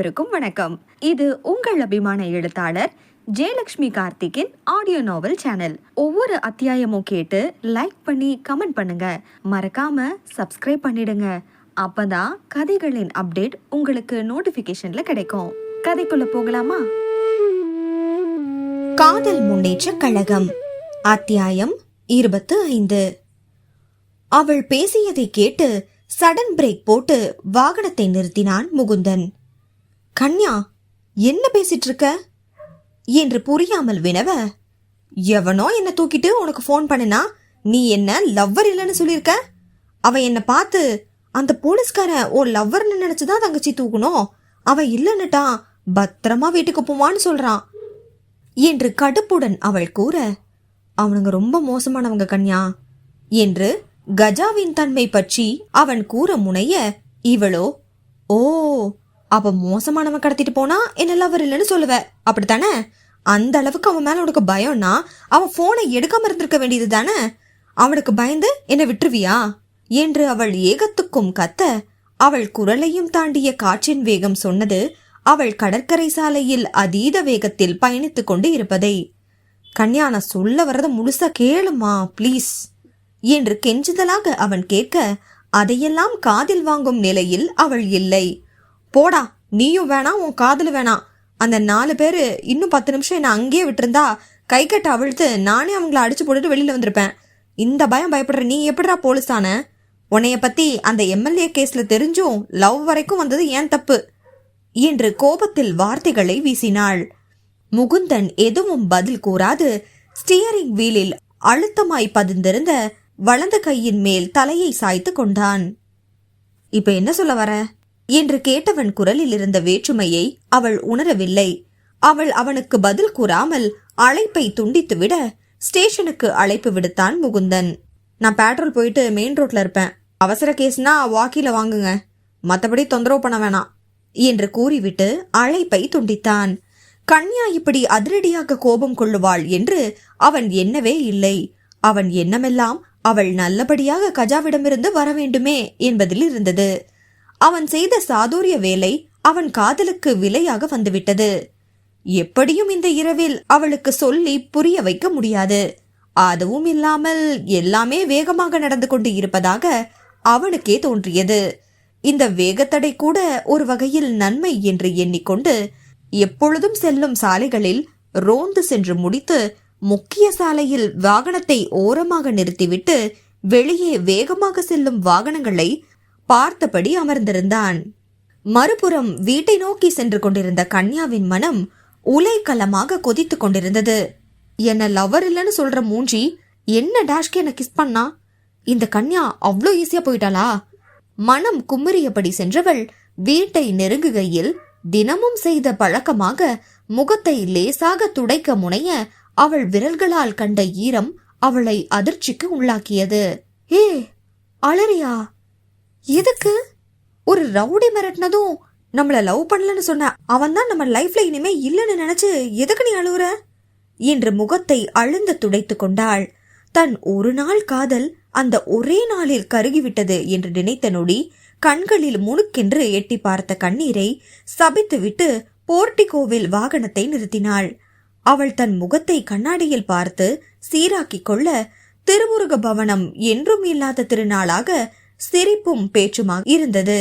அனைவருக்கும் வணக்கம். இது உங்கள் அபிமான எழுத்தாளர் ஜெயலக்ஷ்மி கார்த்திக்கின் ஆடியோ நாவல் சேனல் ஒவ்வொரு அத்தியாயமும் கேட்டு லைக் பண்ணி கமெண்ட் பண்ணுங்க. மறக்காம சப்ஸ்கிரைப் பண்ணிடுங்க. அப்பதான் கதைகளின் அப்டேட் உங்களுக்கு நோட்டிபிகேஷன்ல கிடைக்கும். கதைக்குள்ள போகலாமா? காதல் முன்னேற்ற கழகம் அத்தியாயம் இருபத்து ஐந்து அவள் பேசியதை கேட்டு சடன் பிரேக் போட்டு வாகனத்தை நிறுத்தினான் முகுந்தன். கன்யா என்ன பேசிட்டு இருக்க என்று புரியாமல் வினவ எவனோ என்னை தூக்கிட்டு உனக்கு ஃபோன் பண்ணுனா நீ என்ன லவ்வர் இல்லைன்னு சொல்லியிருக்க? அவன் என்னை பார்த்து அந்த போலீஸ்காரன் ஓ லவ்வர்னு நினைச்சுதான் தங்கச்சி தூக்கணும். அவன் இல்லைன்னுட்டான் பத்திரமா வீட்டுக்கு போவான்னு சொல்றான். என்று கடுப்புடன் அவள் கூற அவனுங்க ரொம்ப மோசமானவங்க கன்யா. என்று கஜாவின் தன்மை பற்றி அவன் கூற முனைய இவளோ ஓ அப்ப மோசமானவன் கடத்திட்டு போனா என்ன லவர் இல்லைன்னு சொல்லுவ. அப்படித்தானே? அந்த அளவுக்கு அவன் மேல உனக்கு பயம்னா அவன் போனை எடுக்காம இருந்திருக்க வேண்டியது தானே? அவனுக்கு பயந்து என்ன விட்டுருவியா? என்று அவள் ஏகத்துக்கும் கத்த அவள் குரலையும் தாண்டிய காற்றின் வேகம் சொன்னது அவள் கடற்கரை சாலையில் அதீத வேகத்தில் பயணித்துக் கொண்டு இருப்பதை. கன்யா நான் சொல்ல வரத முழுசா கேளுமா ப்ளீஸ் என்று கெஞ்சுதலாக அவன் கேட்க அதையெல்லாம் காதில் வாங்கும் நிலையில் அவள் இல்லை. போடா நீயும் வேணாம் உன் காதல் வேணாம். அந்த நாலு பேர் இன்னும் பத்து நிமிஷம் என்ன அங்கேயே விட்டுருந்தா கை கட்ட அவிழ்த்து நானே அவங்கள அடிச்சு போட்டுட்டு வெளியில் வந்திருப்பேன். இந்த பயம் பயப்படுற நீ எப்படிடா போலீஸ் ஆன உன்னைய பத்தி அந்த எம்எல்ஏ கேஸில் தெரிஞ்சும் லவ் வரைக்கும் வந்தது ஏன் தப்பு? என்று கோபத்தில் வார்த்தைகளை வீசினாள். முகுந்தன் எதுவும் பதில் கூறாது ஸ்டியரிங் வீலில் அழுத்தமாய் பதிந்திருந்த வளந்த கையின் மேல் தலையை சாய்த்து கொண்டான். இப்ப என்ன சொல்ல வர? என்று கேட்டவன் குரலில் இருந்த வேற்றுமையை அவள் உணரவில்லை. அவள் அவனுக்கு பதில் கூறாமல் அழைப்பை துண்டித்துவிட ஸ்டேஷனுக்கு அழைப்பு விடுத்தான் முகுந்தன். நான் பெட்ரோல் போயிட்டு மெயின் ரோட்ல இருப்பேன். அவசர கேஸ்னா வாக்கில வாங்குங்க. மத்தபடி தொந்தரவு பண்ண வேணாம் என்று கூறிவிட்டு அழைப்பை துண்டித்தான். கன்யா இப்படி அதிரடியாக கோபம் கொள்ளுவாள் என்று அவன் எண்ணவே இல்லை. அவன் எண்ணமெல்லாம் அவள் நல்லபடியாக கஜாவிடமிருந்து வர வேண்டுமே என்பதில் இருந்தது. அவன் செய்த சாதுரிய வேலை அவன் காதலுக்கு விலையாக வந்துவிட்டது. எப்படியும் இந்த இரவில் அவளுக்கு சொல்லி புரிய வைக்க முடியாது. அதுவும் இல்லாமல் எல்லாமே வேகமாக நடந்து கொண்டு இருப்பதாக அவனுக்கே தோன்றியது. இந்த வேகத்தடை கூட ஒரு வகையில் நன்மை என்று எண்ணிக்கொண்டு எப்பொழுதும் செல்லும் சாலைகளில் ரோந்து சென்று முடித்து முக்கிய சாலையில் வாகனத்தை ஓரமாக நிறுத்திவிட்டு வெளியே வேகமாக செல்லும் வாகனங்களை பார்த்தபடி அமர்ந்திருந்தான். மறுபுறம் வீட்டை நோக்கி சென்று கொண்டிருந்த கன்யாவின் மனம் உலைக்கலமாக கொதித்துக் கொண்டிருந்தது. என்ன லவர் இல்லைன்னு சொல்ற மூஞ்சி என்ன டேஷ்க்கு என்ன கிஸ் பண்ணா? இந்த கன்யா அவ்வளோ ஈஸியா போயிட்டாளா? மனம் குமுறியபடி சென்றவள் வீட்டை நெருங்குகையில் தினமும் செய்த பழக்கமாக முகத்தை லேசாக துடைக்க முனைய அவள் விரல்களால் கண்ட ஈரம் அவளை அதிர்ச்சிக்கு உள்ளாக்கியது. ஏ அலறியா? எதுக்கு? ஒரு ரவுடி மிரட்டினதும் நம்மளை லவ் பண்ணலன்னு சொன்ன அவன் தான் நம்ம லைஃப்ல இனிமே இல்லைன்னு நினைச்சு எதுக்கு நீ அழுவுற? என்று முகத்தை அழுந்த துடைத்து கொண்டாள். தன் ஒரு நாள் காதல் அந்த ஒரே நாளில் கருகிவிட்டது என்று நினைத்த நொடி கண்களில் முணுக்கென்று எட்டி பார்த்த கண்ணீரை சபித்துவிட்டு போர்டிகோவில் வாகனத்தை நிறுத்தினாள். அவள் தன் முகத்தை கண்ணாடியில் பார்த்து சீராக்கிக் கொள்ள திருமுருக பவனம் என்றும் இல்லாத திருநாளாக சிரிப்பும் பேச்சுமாக இருந்தது.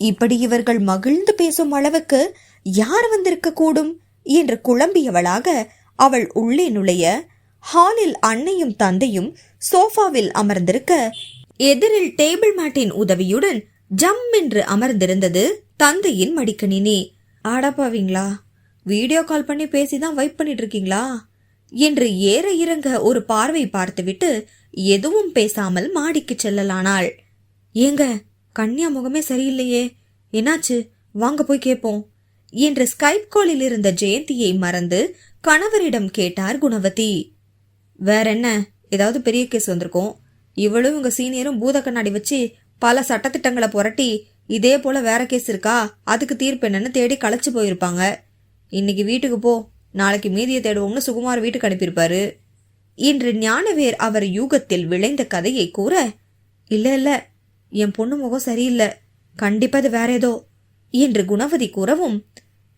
இப்படி இவர்கள் மகிழ்ந்து பேசும் அளவுக்கு யார் வந்திருக்க கூடும் என்று குழம்பியவளாக அவள் உள்ளே நுழைய ஹாலில் அன்னையும் தந்தையும் சோஃபாவில் அமர்ந்திருக்க எதிரில் டேபிள் மேட்டின் உதவியுடன் ஜம் என்று அமர்ந்திருந்தது தந்தையின் மடிக்கணினி. ஆடாப்பாவீங்களா வீடியோ கால் பண்ணி பேசிதான் வைப் பண்ணிட்டு இருக்கீங்களா என்று ஏற இறங்க ஒரு பார்வை பார்த்துவிட்டு எதுவும் பேசாமல் மாடிக்கு செல்லலானாள். ஏங்க கன்யா முகமே சரியில்லையே. என்னாச்சு? வாங்க போய் கேட்போம் என்று ஸ்கைப் காலில் இருந்த ஜெயந்தியை மறந்து கணவரிடம் கேட்டார் குணவதி. வேற என்ன? ஏதாவது பெரிய கேஸ் வந்திருக்கும். இவளும் உங்க சீனியரும் பூத கண்ணாடி வச்சு பல சட்டத்திட்டங்களை புரட்டி இதே போல வேற கேஸ் இருக்கா? அதுக்கு தீர்ப்பு என்னன்னு தேடி களைச்சு போயிருப்பாங்க. இன்னைக்கு வீட்டுக்கு போ. நாளைக்கு மீதியை தேடுவோம்னு சுகுமார் வீட்டுக்கு அனுப்பியிருப்பாரு. இன்று ஞானவேர் அவர் யூகத்தில் விளைந்த கதையை கூற இல்ல இல்ல என் பொண்ணு முகம் சரியில்லை. கண்டிப்பா இது வேற ஏதோ. என்று குணவதி கூறவும்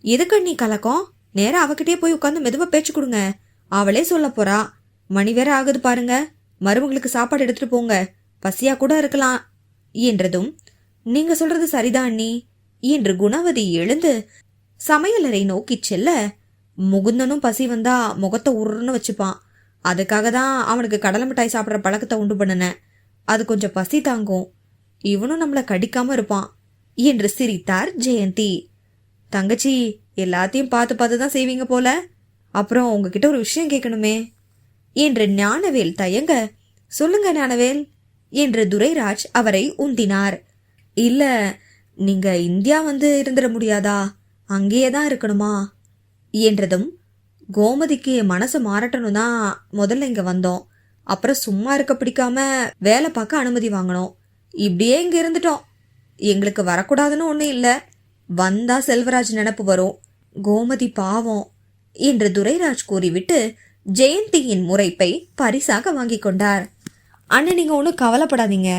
எதுக்கு நீ கலக்கம்? நேரா அவகிட்டே போய் உட்காந்து மெதுவா பேச்சு கொடுங்க. அவளே சொல்ல போறா. மணி வேற ஆகுது பாருங்க. மருமகளுக்கு சாப்பாடு எடுத்துட்டு போங்க. பசியா கூட இருக்கலாம். என்றதும் நீங்க சொல்றது சரிதான் அண்ணி? என்று குணவதி எழுந்து சமையலறை நோக்கி செல்ல முகுந்தனும் பசி வந்தா முகத்தை உருன்னு வச்சுப்பான். அதுக்காக தான் அவனுக்கு கடலை மிட்டாய் சாப்பிட்ற பழக்கத்தை உண்டு பண்ணினேன். அது கொஞ்சம் பசி தாங்கும். இவனும் நம்மள கடிக்காம இருப்பான் என்று சிரித்தார் ஜெயந்தி. தங்கச்சி எல்லாத்தையும் பார்த்து பார்த்து தான் செய்வீங்க போல. அப்புறம் உங்ககிட்ட ஒரு விஷயம் கேட்கணுமே. என்று ஞானவேல் தயங்க சொல்லுங்க ஞானவேல் என்று துரைராஜ் அவரை உந்தினார். இல்ல நீங்க இந்தியா வந்து இருந்துட முடியாதா? அங்கேயே தான் இருக்கணுமா? என்றதும் கோமதிக்கு மனசு மாறட்டணும் தான் முதல்ல இங்க வந்தோம். அப்புறம் சும்மா இருக்க பிடிக்காம வேலை பார்க்க அனுமதி வாங்கினோம். இப்படியே இங்க இருந்துட்டோம். எங்களுக்கு வரக்கூடாதுன்னு ஒன்றும் இல்லை. வந்தா செல்வராஜ் நினப்பு வரும். கோமதி பாவம் என்று துரைராஜ் கூறிவிட்டு ஜெயந்தியின் முறைப்பை பரிசாக வாங்கி கொண்டார். அண்ணன் நீங்கள் ஒன்றும் கவலைப்படாதீங்க.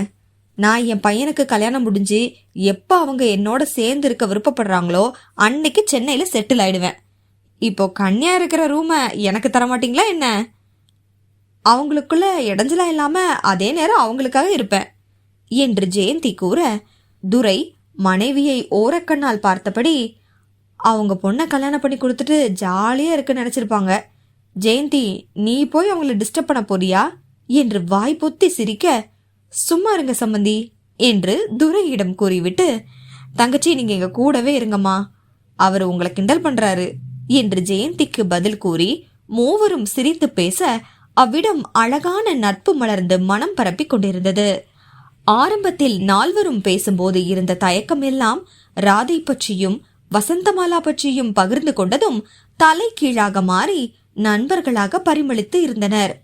நான் என் பையனுக்கு கல்யாணம் முடிஞ்சு எப்போ அவங்க என்னோட சேர்ந்து இருக்க விருப்பப்படுறாங்களோ அன்னைக்கு சென்னையில் செட்டில் ஆயிடுவேன். இப்போ கன்னியா இருக்கிற ரூமை எனக்கு தர மாட்டீங்களா என்ன? அவங்களுக்குள்ள இடைஞ்சலாம் இல்லாமல் அதே நேரம் அவங்களுக்காக இருப்பேன். என்று ஜெயந்தி கூற துரை மனைவியை ஓரக்கண்ணால் பார்த்தபடி அவங்க பொண்ணை கல்யாணம் பண்ணி கொடுத்துட்டு ஜாலியாக இருக்குன்னு நினச்சிருப்பாங்க. ஜெயந்தி நீ போய் அவங்கள டிஸ்டர்ப் பண்ண போறியா? என்று வாய் பொத்தி சிரிக்க சும்மா இருங்க சம்பந்தி என்று துரையிடம் கூறிவிட்டு தங்கச்சி நீங்க எங்க கூடவே இருங்கம்மா. அவர் உங்களை கிண்டல் பண்றாரு என்று ஜெயந்திக்கு பதில் கூறி மூவரும் சிரித்து பேச அவ்விடம் அழகான நட்பு மலர்ந்து மனம் பரப்பிக் கொண்டிருந்தது. ஆரம்பத்தில் நால்வரும் பேசும்போது இருந்த தயக்கம் எல்லாம் ராதை பற்றியும் வசந்தமாலா பற்றியும் பகிர்ந்து கொண்டதும் தலை கீழாக மாறி நண்பர்களாக பரிமளித்து இருந்தனர்.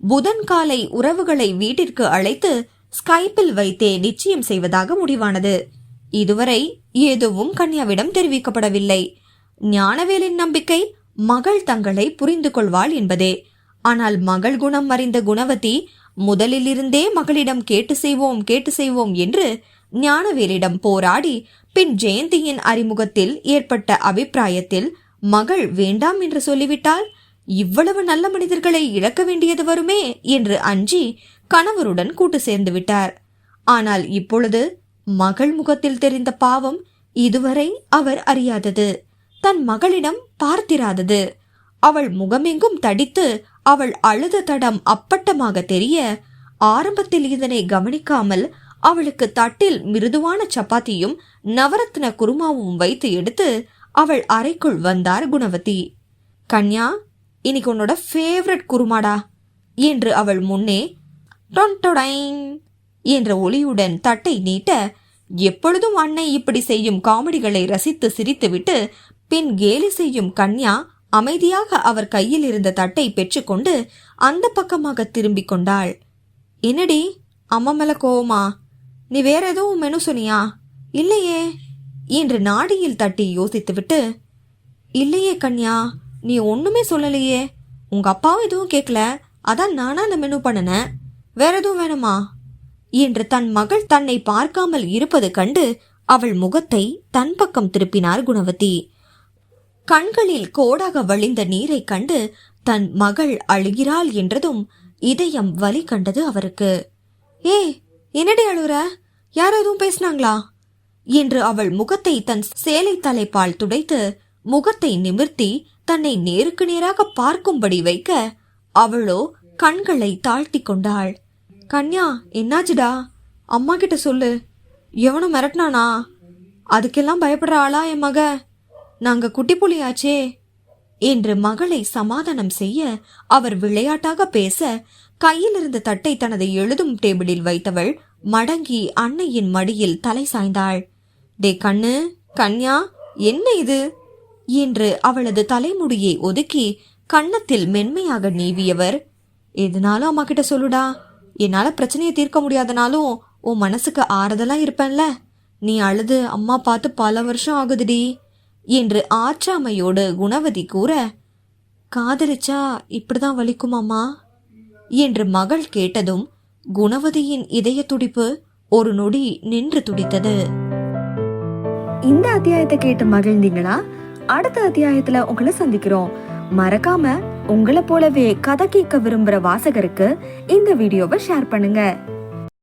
புதன் காலை உறவுகளை வீட்டிற்கு அழைத்து ஸ்கைப்பில் வைத்தே நிச்சயம் செய்வதாக முடிவானது. இதுவரை எதுவும் கன்யாவிடம் தெரிவிக்கப்படவில்லை. ஞானவேலின் நம்பிக்கை மகள் தங்களை புரிந்து கொள்வாள் என்பதே. ஆனால் மகள் குணம் அறிந்த குணவதி முதலிலிருந்தே மகளிடம் கேட்டு செய்வோம் கேட்டு செய்வோம் என்று ஞானவேலிடம் போராடி பின் ஜெயந்தியின் அறிமுகத்தில் ஏற்பட்ட அபிப்பிராயத்தில் மகள் வேண்டாம் என்று சொல்லிவிட்டால் இவ்வளவு நல்ல மனிதர்களை இழக்க வேண்டியது வருமே என்று அஞ்சி கணவருடன் கூட்டு சேர்ந்து விட்டார். ஆனால் இப்பொழுது மகள் முகத்தில் தெரிந்த பாவம் இதுவரை அவர் அறியாதது. தன் மகளிடம் பார்த்திராதது. அவள் முகமெங்கும் தடித்து அவள் அழுத தடம் அப்பட்டமாக தெரிய ஆரம்பத்தில் இதனை கவனிக்காமல் அவளுக்கு தட்டில் மிருதுவான சப்பாத்தியும் நவரத்ன குருமாவும் வைத்து எடுத்து அவள் அறைக்குள் வந்தார் குணவதி. கன்யா இன்னைக்கு உன்னோட ஃபேவரட் குருமாடா என்று அவள் முன்னே டொன்டொடைன் என்ற ஒளியுடன் தட்டை நீட்ட எப்பொழுதும் அன்னை இப்படி செய்யும் காமெடிகளை ரசித்து சிரித்துவிட்டு பின் கேலி செய்யும் கன்யா அமைதியாக அவர் கையில் இருந்த தட்டை பெற்றுக்கொண்டு அந்த பக்கமாக திரும்பிக் கொண்டாள். என்னடி அம்மா மேல கோவமா? நீ வேற எதுவும் மெனு சொன்னியா? இல்லையே. என்று நாடியில் தட்டி யோசித்துவிட்டு இல்லையே கன்யா நீ ஒண்ணுமே சொல்லலையே. உங்க அப்பாவும் எதுவும் கேட்கல அதான் நானா அந்த மெனு பண்ணினேன். வேற எதுவும் வேணுமா? என்று தன் மகள் தன்னை பார்க்காமல் இருப்பது கண்டு அவள் முகத்தை தன் பக்கம் திருப்பினார் குணவதி. கண்களில் கோடாக வழிந்த நீரைக் கண்டு தன் மகள் அழுகிறாள் என்றதும் இதயம் வலி கண்டது அவருக்கு. ஏ என்னடி அழுற யார் எதுவும் பேசினாங்களா? என்று அவள் முகத்தை தன் சேலை தலைப்பால் துடைத்து முகத்தை நிமிர்த்தி தன்னை நேருக்கு நேராக பார்க்கும்படி வைக்க அவளோ கண்களை தாழ்த்தி கொண்டாள். கன்யா என்னாச்சுடா? அம்மா கிட்ட சொல்லு. எவனும் மிரட்டினானா? அதுக்கெல்லாம் பயப்படுற ஆளா என் மக? நாங்க குட்டி புலியாச்சே என்று மகளை சமாதானம் செய்ய அவர் விளையாட்டாக பேச கையில் இருந்த தட்டை தனது எழுதும் டேபிளில் வைத்தவள் மடங்கி அன்னையின் மடியில் தலை சாய்ந்தாள். டே கண்ணு கன்யா என்ன இது? என்று அவளது தலைமுடியை ஒதுக்கி கன்னத்தில் மென்மையாக நீவியவர். எதுனாலும் அம்மா கிட்ட சொல்லுடா. என்னால பிரச்சனையை தீர்க்க முடியாதனாலும் உன் மனசுக்கு ஆறுதலா இருப்பேன்ல. நீ அழுது அம்மா பார்த்து பல வருஷம் ஆகுதுடி. என்று ஆற்றாமையோடு குணவதி கூற காதலிச்சா இப்படிதான் வலிக்குமாம்மா? என்று மகள் கேட்டதும் குணவதியின் இதய துடிப்பு ஒரு நொடி நின்று துடித்தது. இந்த அத்தியாயத்தை கேட்டு மகிழ்ந்தீங்களா அடுத்த அத்தியாயத்துல உங்களை சந்திக்கிறோம். மறக்காம உங்களை போலவே கதை கேட்க விரும்புற வாசகருக்கு இந்த வீடியோவை ஷேர் பண்ணுங்க.